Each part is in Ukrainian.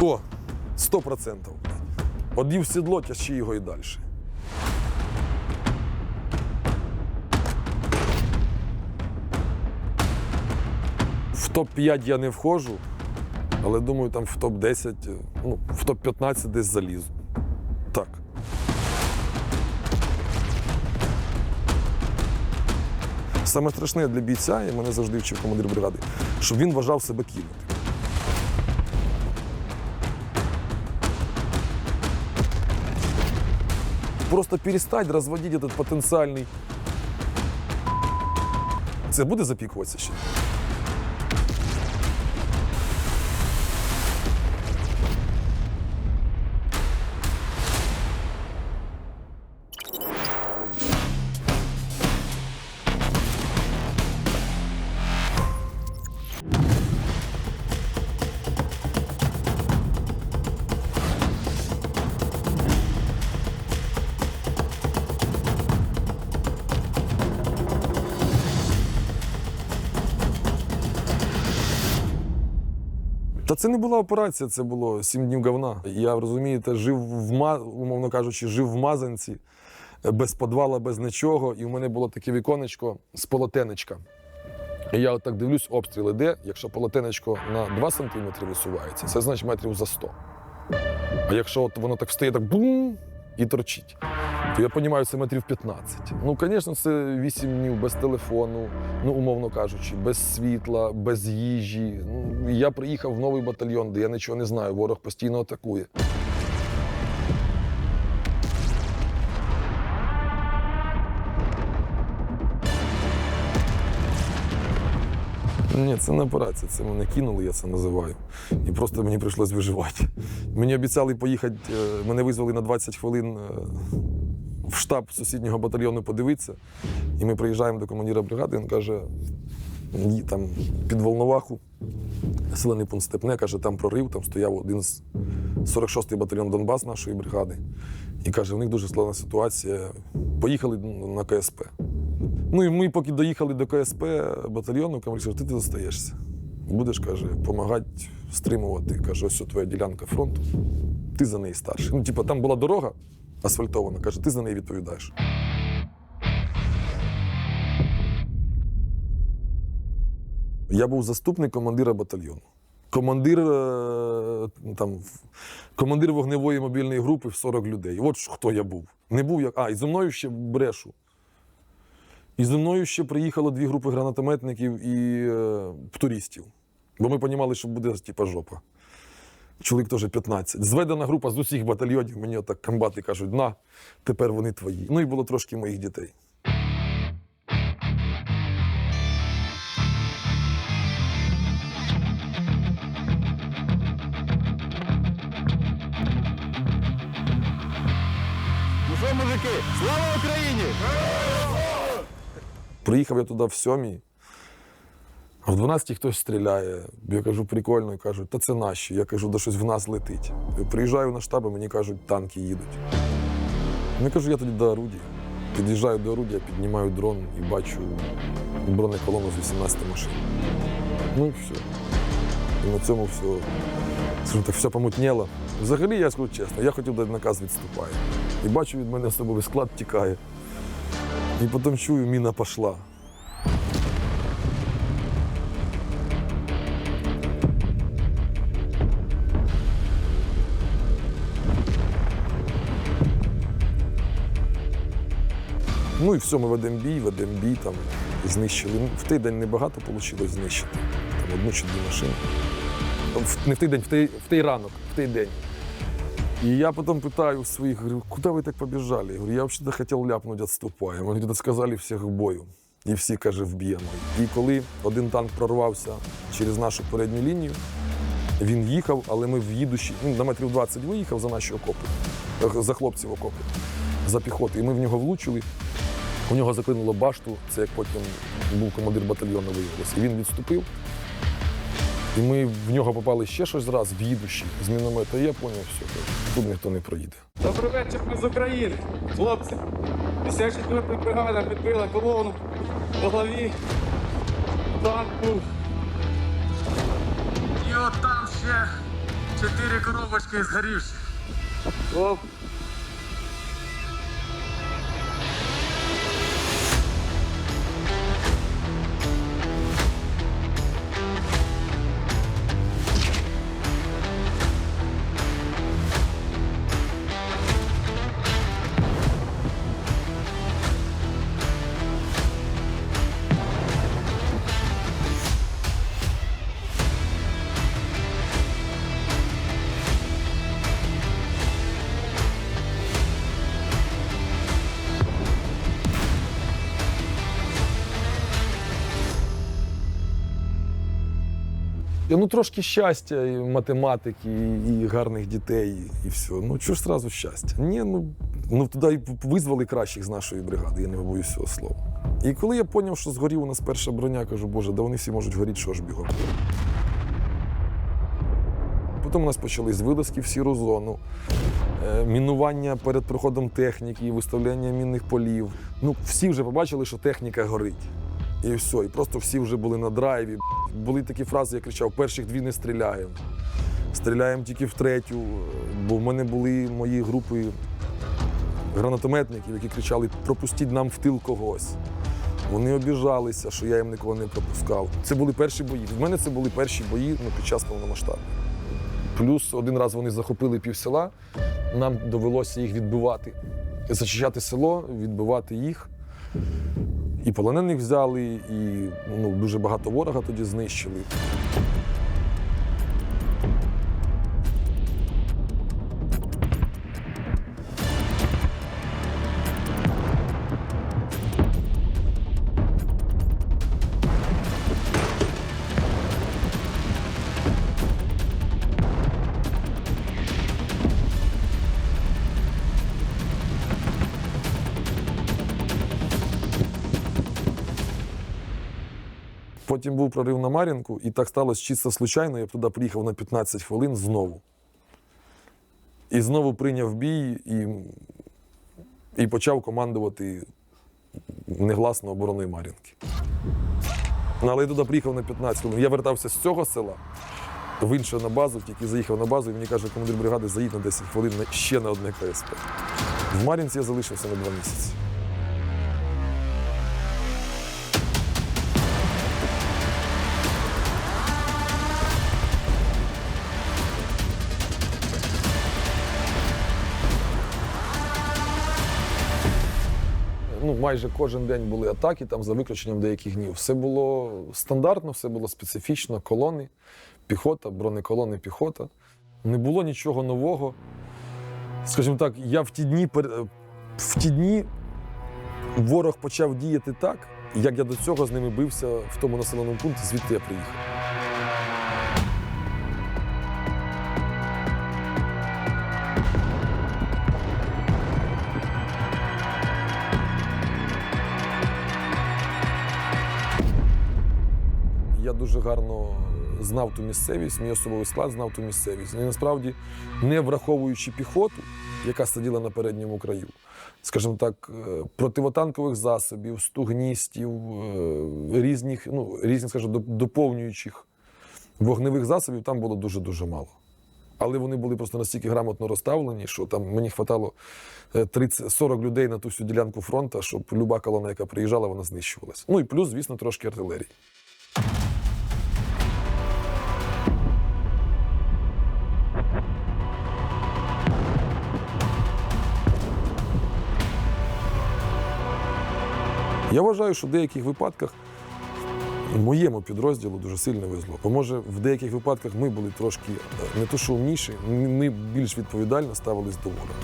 О, 100%. Одів сідло, тяжчи його і далі. В топ-5 я не входжу, але думаю, там в топ-10, ну, в топ-15 десь залізу. Так. Саме страшне для бійця, і мене завжди вчив командир бригади, щоб він вважав себе кинутим. Просто перестать розводити этот потенціальний. Це буде запікуватися ще? Та це не була операція, це було сім днів говна. Я розумієте, жив в умовно кажучи, жив в мазанці, е, без подвала, без нічого. І в мене було таке віконечко з полотенечка. І я отак дивлюсь, обстріл іде. Якщо полотенечко на 2 см висувається, це значить метрів за 100. А якщо от воно так встає, так бум і торчить, то я розумію, це метрів 15. Ну, звісно, це 8 днів без телефону, ну, умовно кажучи, без світла, без їжі. Ну, я приїхав в новий батальйон, де я нічого не знаю, ворог постійно атакує. Ні, це не операція, це мене кинули, я це називаю. І просто мені прийшлось виживати. Мені обіцяли поїхати, е, мене визвали на 20 хвилин е, в штаб сусіднього батальйону подивитися. І ми приїжджаємо до командира бригади, він каже, там під Волноваху, населений пункт Степне, каже, там прорив, там стояв один з 46-й батальйон Донбас нашої бригади. І каже, у них дуже складна ситуація. Поїхали на КСП. Ну і ми, поки доїхали до КСП батальйону, командир каже, ти, ти залишаєшся. Будеш, каже, допомагати стримувати. Каже, ось твоя ділянка фронту, ти за неї старший. Ну, типу, там була дорога асфальтована, каже, ти за неї відповідаєш. Я був заступник командира батальйону. Командир, е, там, командир вогневої мобільної групи в 40 людей. От хто я був. Не був як. А, і зі мною ще брешу. І зі мною ще приїхало дві групи гранатометників і е, туристів. Бо ми розуміли, що буде типа жопа. Чоловік теж 15. Зведена група з усіх батальйонів. Мені отак комбати кажуть, на, тепер вони твої. Ну і було трошки моїх дітей. Ну що, мужики, слава Україні! Приїхав я туди в сьомій, в 12 хтось стріляє. Я кажу, прикольно, і кажуть, та це наші. Я кажу, да щось в нас летить. Приїжджаю на штаб, а мені кажуть, танки їдуть. Я кажу, я тоді до орудія. Під'їжджаю до орудія, піднімаю дрон і бачу бронеколону з 18 машин. Ну і все. І на цьому все, скажімо так, все помутніло. Взагалі, я скажу чесно, я хотів дати наказ відступає. І бачу, від мене особовий склад тікає. І потім чую, міна пішла. Ну і все, ми ведемо бій, ведемо бій, там знищили. Ну, В той день небагато вийшло знищити. Там одну чи дві машини. Не в той день, в той, в той ранок, в той день. И я потом питаю своих, говорю, куда вы так побежали? Я говорю, я вообще-то хотел ляпнуть, отступаем. Вони сказали всіх к бою. І всі, каже, вб'ємо. І коли один танк прорвався через нашу передню лінію, він їхав, але ми в їдущі, ну, на метрів 20 виїхав за наші окопи, за хлопців окопи, за піхоту. І ми в нього влучили. У нього заклинуло башту, це як потім був командир батальйону виявилося. І він відступив. І ми в нього попали ще щось раз в їдущі з міномета. І я зрозумів, все, тут ніхто не проїде. Добрий вечір, ми з України. Хлопці, 54 бригада підбила колону по главі танку. І от там ще Чотири коробочки згорівші. Оп. Ну трошки щастя, і математики, і, і гарних дітей, і все. Ну чого ж зразу щастя? Ні, ну, ну туди визвали кращих з нашої бригади, я не боюсь цього слова. І коли я зрозумів, що згорів у нас перша броня, кажу, боже, да вони всі можуть горіти, що ж бігом. Потім у нас почались вилазки в сіру зону, е, мінування перед проходом техніки, виставляння мінних полів. Ну, всі вже побачили, що техніка горить. І все. І просто всі вже були на драйві. Були такі фрази, я кричав: перших дві не стріляємо. Стріляємо тільки в третю. Бо в мене були мої групи гранатометників, які кричали: пропустіть нам в тил когось. Вони обіжалися, що я їм нікого не пропускав. Це були перші бої. В мене це були перші бої ну, під час повномасштабу. Плюс один раз вони захопили пів села, нам довелося їх відбивати, зачищати село, відбивати їх. І полонених взяли, і ну, дуже багато ворога тоді знищили. Потім був прорив на Мар'їнку, і так сталося чисто случайно. Я туди приїхав на 15 хвилин знову. І знову прийняв бій і, і почав командувати негласно обороною Мар'їнки. Ну, Але я туди приїхав на 15 хвилин. Я вертався з цього села в інше на базу, тільки заїхав на базу, і мені каже, командир бригади, заїдь на 10 хвилин ще на одне КСП. В Мар'їнці я залишився на два місяці. Ну, майже кожен день були атаки, там за виключенням деяких днів. Все було стандартно, все було специфічно. Колони, піхота, бронеколони, піхота. Не було нічого нового. Скажімо так, я в ті дні в ті дні ворог почав діяти так, як я до цього з ними бився в тому населеному пункті, звідти я приїхав. Дуже гарно знав ту місцевість, мій особовий склад знав ту місцевість. І насправді, не враховуючи піхоту, яка сиділа на передньому краю, скажімо так, е, противотанкових засобів, стугністів, е, різних, ну, різних, скажімо, доповнюючих вогневих засобів там було дуже-дуже мало. Але вони були просто настільки грамотно розставлені, що там мені хватало е, 30-40 людей на ту всю ділянку фронту, щоб люба колона, яка приїжджала, вона знищувалася. Ну і плюс, звісно, трошки артилерії. Я вважаю, що в деяких випадках моєму підрозділу дуже сильно везло. Бо може в деяких випадках ми були трошки е, не то що умніші, ми- більш відповідально ставились до ворога.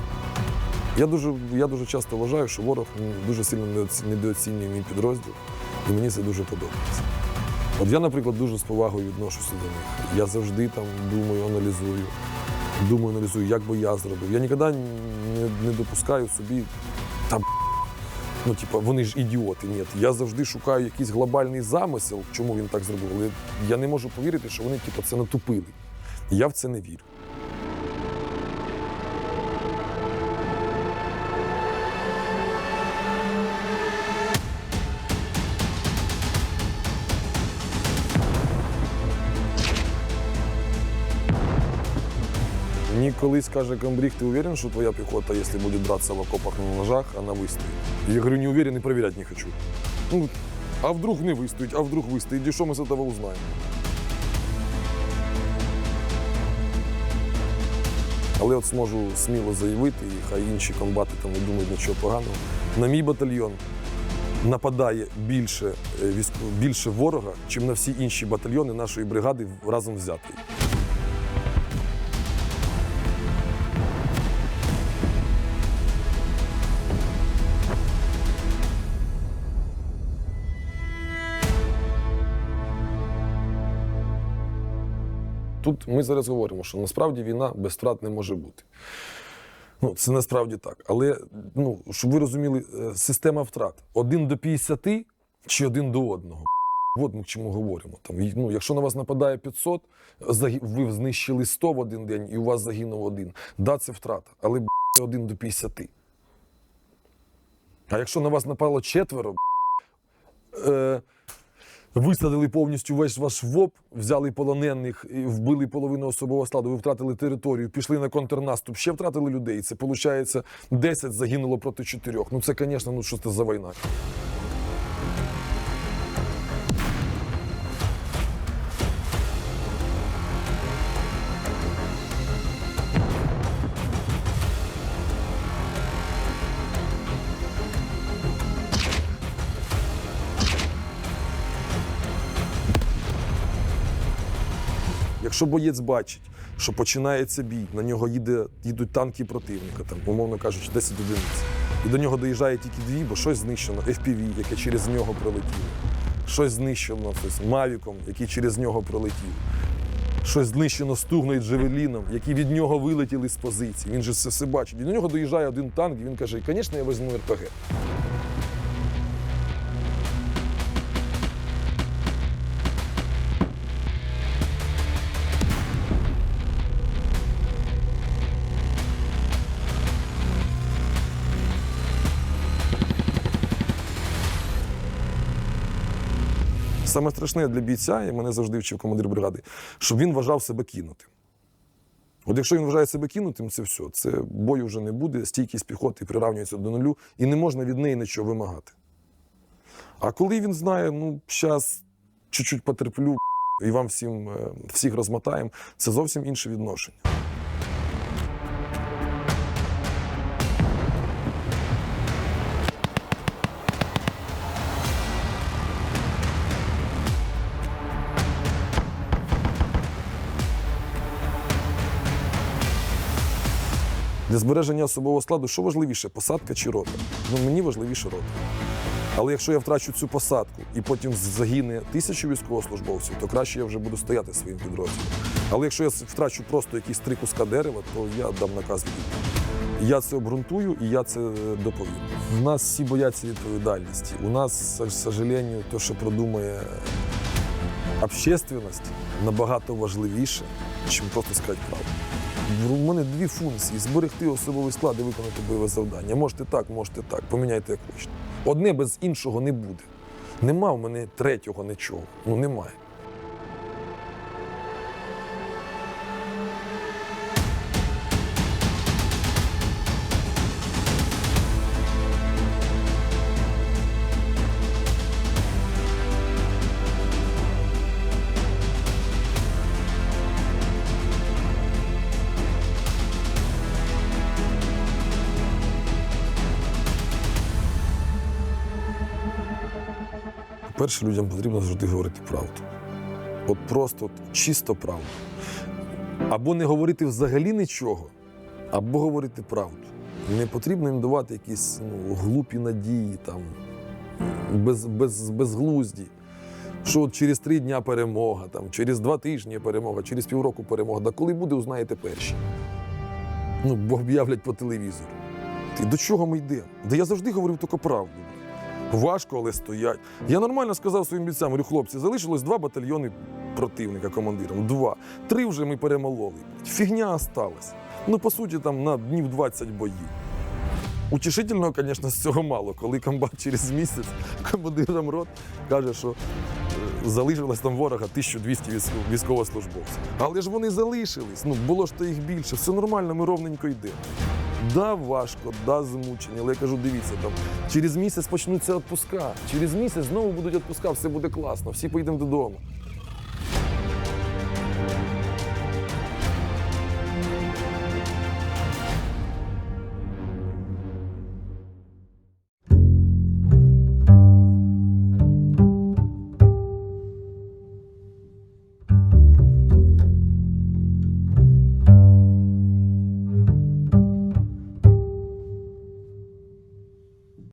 Я дуже, я дуже часто вважаю, що ворог дуже сильно недооцінює мій підрозділ, і мені це дуже подобається. От я, наприклад, дуже з повагою відношуся до них. Я завжди там думаю, аналізую, думаю, аналізую, як би я зробив. Я ніколи не, допускаю собі Ну, типа, вони ж ідіоти. Ні, я завжди шукаю якийсь глобальний замисел, чому він так зробив. Але я не можу повірити, що вони типа, це натупили. Я в це не вірю. Колись каже комбриг, ти уверен, що твоя піхота, якщо буде драться в окопах на ножах, вона вистоїть? Я говорю, не уверен і перевіряти не хочу. Ну, а вдруг не вистоїть, а вдруг вистоїть, і що ми з цього узнаємо? Але от зможу сміло заявити, і хай інші комбати там не думають нічого поганого. На мій батальйон нападає більше, е, більше ворога, чим на всі інші батальйони нашої бригади разом взяті. Тут ми зараз говоримо, що насправді війна без втрат не може бути. Ну, це насправді так. Але ну, щоб ви розуміли, е, система втрат один до 50 чи один до одного. От ми к чому говоримо. Там, ну, якщо на вас нападає 500, ви знищили 100 в один день і у вас загинув один. Да, це втрата, але це один до 50. А якщо на вас напало четверо, е, висадили повністю весь ваш ВОП, взяли полонених, вбили половину особового складу, ви втратили територію, пішли на контрнаступ, ще втратили людей. Це виходить 10 загинуло проти 4. Ну це, звісно, ну що це за війна. Якщо боєць бачить, що починається бій, на нього їде, їдуть танки противника, там, умовно кажучи, 10 одиниць, і до нього доїжджає тільки дві, бо щось знищено, FPV, яке через нього пролетіло, щось знищено тобто, Мавіком, який через нього пролетів. Щось знищено стугною Джевеліном, які від нього вилетіли з позиції. Він же це все бачить. І до нього доїжджає один танк, і він каже: звісно, я візьму РПГ. Саме страшне для бійця, і мене завжди вчив командир бригади, щоб він вважав себе кинутим. От якщо він вважає себе кинутим, це все. Це бою вже не буде, стійкість піхоти прирівнюється до нулю, і не можна від неї нічого вимагати. А коли він знає, ну, зараз чуть-чуть потерплю, і вам всім, е, всіх розмотаємо, це зовсім інше відношення. Для збереження особового складу, що важливіше, посадка чи рота? Ну, мені важливіше рота. Але якщо я втрачу цю посадку і потім загине тисячу військовослужбовців, то краще я вже буду стояти своїм підрозділом. Але якщо я втрачу просто якісь три куска дерева, то я дам наказ відійти. Я це обґрунтую і я це е, доповім. У нас всі бояться відповідальності. У нас, к сожалению, те, що продумує общественность, набагато важливіше, ніж просто сказати правду. У мене дві функції: зберегти особовий склад і виконати бойове завдання. Можете так, можете так, поміняйте як хочете. Одне без іншого не буде. Нема в мене третього нічого. Ну немає. По-перше, людям потрібно завжди говорити правду. От просто от, чисто правду. Або не говорити взагалі нічого, або говорити правду. Не потрібно їм давати якісь ну, глупі надії, там, без, без, безглузді. Що от через три дня перемога, там, через два тижні перемога, через півроку перемога. Да коли буде, узнаєте перші. Ну, бо об'являть по телевізору. Ти до чого ми йдемо? Да я завжди говорив тільки правду. Важко, але стоять. Я нормально сказав своїм бійцям, говорю, хлопці, залишилось два батальйони противника командиром. Два. Три вже ми перемололи. Фігня осталась. Ну, по суті, там на днів 20 боїв. Утішительного, звісно, з цього мало, коли комбат через місяць командиром рот каже, що е, залишилось там ворога 1200 військ- військовослужбовців. Але ж вони залишились. Ну було ж то їх більше. Все нормально, ми ровненько йдемо. Да, важко, да, змучені, але я кажу, дивіться, там через місяць почнуться відпуска. Через місяць знову будуть відпуска, все буде класно, всі поїдемо додому.